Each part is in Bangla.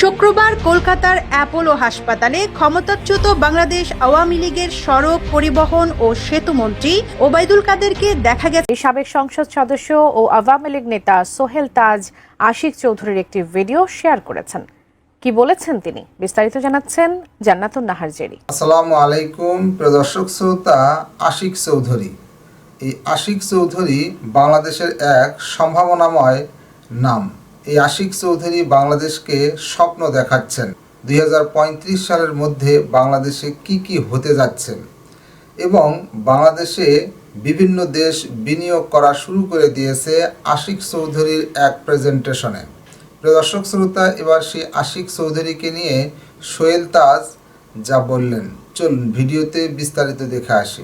শুক্রবার কলকাতার অ্যাপোলো হাসপাতালে ক্ষমতাচ্যুত বাংলাদেশ আওয়ামী লীগের সড়ক পরিবহন ও সেতু মন্ত্রী ওবায়দুল কাদেরকে দেখা গেছে। সাবেক সংসদ সদস্য ও আওয়ামী লীগ নেতা সোহেল তাজ আশিক চৌধুরীর একটি ভিডিও শেয়ার করেছেন। কি বলেছেন তিনি? বিস্তারিত জানাচ্ছেন জান্নাতুন নাহার জেরি। আসসালামু আলাইকুম প্রিয় দর্শক শ্রোতা আশিক চৌধুরী। এই আশিক চৌধুরী বাংলাদেশের এক সম্ভাবনাময় নাম। এই আশিক চৌধুরী বাংলাদেশকে স্বপ্ন দেখাচ্ছেন। দুই হাজার পঁয়ত্রিশ সালের মধ্যে বাংলাদেশে কি কি হতে যাচ্ছে এবং বাংলাদেশে বিভিন্ন দেশ বিনিয়োগ করা শুরু করে দিয়েছে আশিক চৌধুরীর এক প্রেজেন্টেশনে। প্রিয় দর্শক শ্রোতা, এবার সেই আশিক চৌধুরীকে নিয়ে সোহেল তাজ যা বললেন। চলুন ভিডিওতে বিস্তারিত দেখে আসি।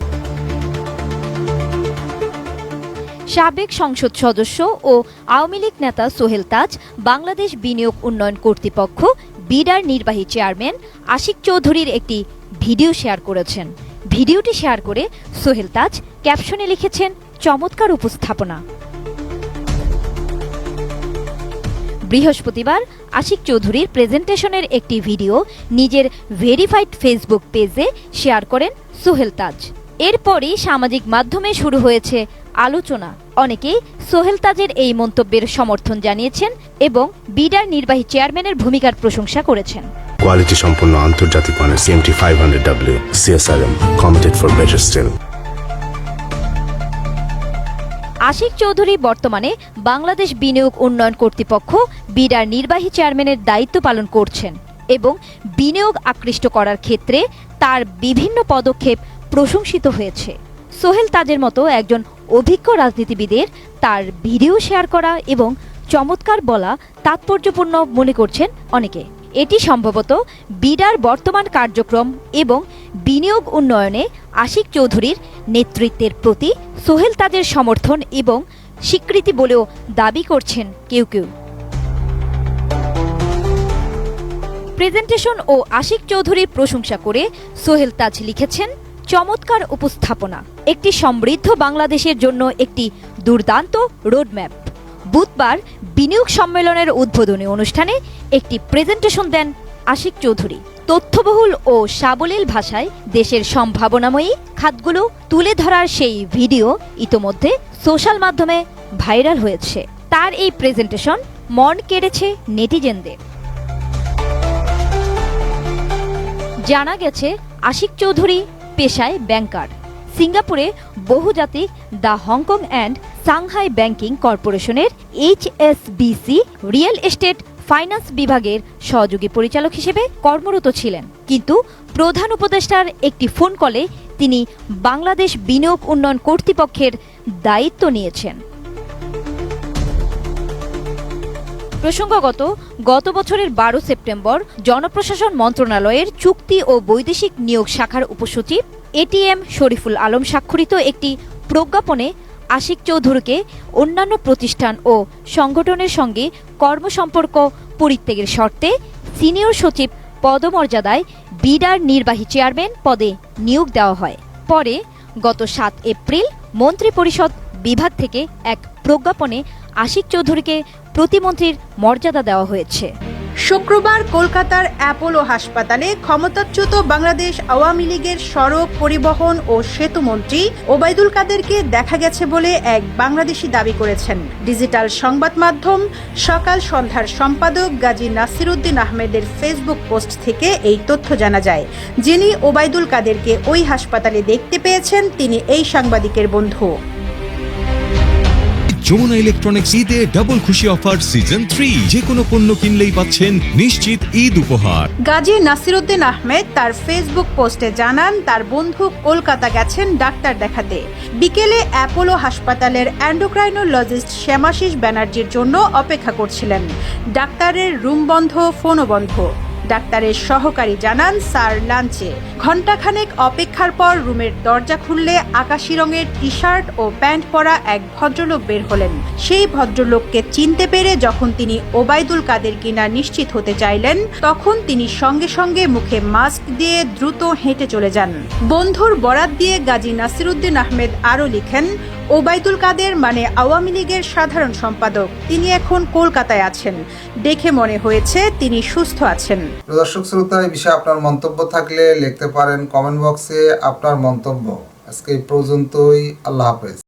সাবেক সংসদ সদস্য ও আওয়ামী লীগ নেতা সোহেল তাজ, বাংলাদেশ বিনিয়োগ উন্নয়ন কর্তৃপক্ষ, বিডার নির্বাহী চেয়ারম্যান আশিক চৌধুরীর একটি ভিডিও শেয়ার করেছেন। ভিডিওটি শেয়ার করে সোহেল তাজ ক্যাপশনে লিখেছেন, চমৎকার উপস্থাপনা। বৃহস্পতিবার আশিক চৌধুরীর প্রেজেন্টেশনের একটি ভিডিও নিজের ভেরিফাইড ফেসবুক পেজে শেয়ার করেন সোহেল তাজ। এরপরই সামাজিক মাধ্যমে শুরু হয়েছে আলোচনা। অনেকেই সোহেল তাজের এই মন্তব্যের সমর্থন জানিয়েছেন এবং বিডার নির্বাহী চেয়ারম্যানের ভূমিকার প্রশংসা করেছেন। কোয়ালিটি সম্পন্ন আন্তর্জাতিক মানের CMT five hundred W CSRM committed for better steel Ashiq Chowdhury বর্তমানে বাংলাদেশ বিনিয়োগ উন্নয়ন কর্তৃপক্ষ বিডার নির্বাহী চেয়ারম্যানের দায়িত্ব পালন করছেন এবং বিনিয়োগ আকৃষ্ট করার ক্ষেত্রে তার বিভিন্ন পদক্ষেপ প্রশংসিত হয়েছে। সোহেল তাজের মতো একজন অভিজ্ঞ রাজনীতিবিদের তার ভিডিও শেয়ার করা এবং চমৎকার বলা তাৎপর্যপূর্ণ মনে করছেন অনেকে। এটি সম্ভবত বিডার বর্তমান কার্যক্রম এবং বিনিয়োগ উন্নয়নে আশিক চৌধুরীর নেতৃত্বের প্রতি সোহেল তাজের সমর্থন এবং স্বীকৃতি বলেও দাবি করছেন কেউ কেউ। প্রেজেন্টেশন ও আশিক চৌধুরীর প্রশংসা করে সোহেল তাজ লিখেছেন চমৎকার উপস্থাপনা। একটি সমৃদ্ধ বাংলাদেশের জন্য একটি দুর্দান্ত রোডম্যাপ। বুধবার বিনিয়োগ সম্মেলনের উদ্বোধনী অনুষ্ঠানে একটি প্রেজেন্টেশন দেন আশিক চৌধুরী। তথ্যবহুল ও সাবলীল ভাষায় দেশের সম্ভাবনাময়ী খাতগুলো তুলে ধরার সেই ভিডিও ইতোমধ্যে সোশ্যাল মাধ্যমে ভাইরাল হয়েছে। তার এই প্রেজেন্টেশন মন কেড়েছে নেটিজেনদের। জানা গেছে, আশিক চৌধুরী পেশায় ব্যাংকার। সিঙ্গাপুরে বহুজাতিক the Hong Kong and Shanghai banking কর্পোরেশনের এইচএসবিসি রিয়েল এস্টেট ফাইন্যান্স বিভাগের সহযোগী পরিচালক হিসেবে কর্মরত ছিলেন। কিন্তু প্রধান উপদেষ্টার একটি ফোন কলে তিনি বাংলাদেশ বিনিয়োগ উন্নয়ন কর্তৃপক্ষের দায়িত্ব নিয়েছেন। প্রসঙ্গগত, গত বছরের বারো সেপ্টেম্বর জনপ্রশাসন মন্ত্রণালয়ের চুক্তি ও বৈদেশিক নিয়োগ শাখার উপসচিব এটিএম শরীফুল আলম স্বাক্ষরিত একটি প্রজ্ঞাপনে আশিক চৌধুরীকে অন্যান্য প্রতিষ্ঠান ও সংগঠনের সঙ্গে কর্মসম্পর্ক পরিত্যাগের শর্তে সিনিয়র সচিব পদমর্যাদায় বিডার নির্বাহী চেয়ারম্যান পদে নিয়োগ দেওয়া হয়। পরে গত সাত এপ্রিল মন্ত্রিপরিষদ বিভাগ থেকে এক প্রজ্ঞাপনে আশিক চৌধুরীকে প্রতিমন্ত্রীর মর্যাদা দেওয়া হয়েছে। শুক্রবার কলকাতার অ্যাপোলো হাসপাতালে ক্ষমতাচ্যুত বাংলাদেশ আওয়ামী লীগের সড়ক পরিবহন ও সেতু মন্ত্রী ওবায়দুল কাদেরকে দেখা গেছে বলে এক বাংলাদেশি দাবি করেছেন। ডিজিটাল সংবাদ মাধ্যম সকাল সন্ধ্যার সম্পাদক গাজী নাসিরুদ্দিন আহমেদের ফেসবুক পোস্ট থেকে এই তথ্য জানা যায়। যিনি ওবায়দুল কাদেরকে ওই হাসপাতালে দেখতে পেয়েছেন, তিনি এই সাংবাদিকের বন্ধু। যমুনা ইলেকট্রনিক্স ঈদে ডাবল খুশি অফার সিজন থ্রি যে কোনো পণ্য কিনলেই পাচ্ছেন নিশ্চিত ঈদ উপহার। গাজী নাসিরুদ্দিন আহমেদ তার ফেসবুক পোস্টে জানান, তার বন্ধু কলকাতা গেছেন ডাক্তার দেখাতে। বিকেলে অ্যাপোলো হাসপাতালের অ্যান্ডোক্রাইনোলজিস্ট শ্যামাশিস ব্যানার্জির জন্য অপেক্ষা করছিলেন। ডাক্তারের রুম বন্ধ, ফোনও বন্ধ। ডাক্তারের সহকারী জানান, স্যার লাঞ্চে। ঘণ্টাখানেক অপেক্ষার পর রুমের দরজা খুললে আকাশি রঙের টি শার্ট ও প্যান্ট পরা এক ভদ্রলোক বের হলেন। সেই ভদ্রলোককে চিনতে পেরে যখন তিনি ওবায়দুল কাদের কিনা নিশ্চিত হতে চাইলেন, তখন তিনি সঙ্গে সঙ্গে মুখে মাস্ক দিয়ে দ্রুত হেঁটে চলে যান। বন্ধুর বরাত দিয়ে গাজী নাসিরুদ্দিন আহমেদ আরও লিখেন ওবায়দুল কাদের মানে আওয়ামী লীগের সাধারণ সম্পাদক। তিনি এখন কলকাতায় আছেন। দেখে মনে হয়েছে তিনি সুস্থ আছেন। দর্শক শ্রোতা, এই বিষয়ে আপনার মন্তব্য থাকলে লিখতে পারেন কমেন্ট বক্সে আপনার মন্তব্য। আজকে এই পর্যন্তই। আল্লাহ হাফেজ।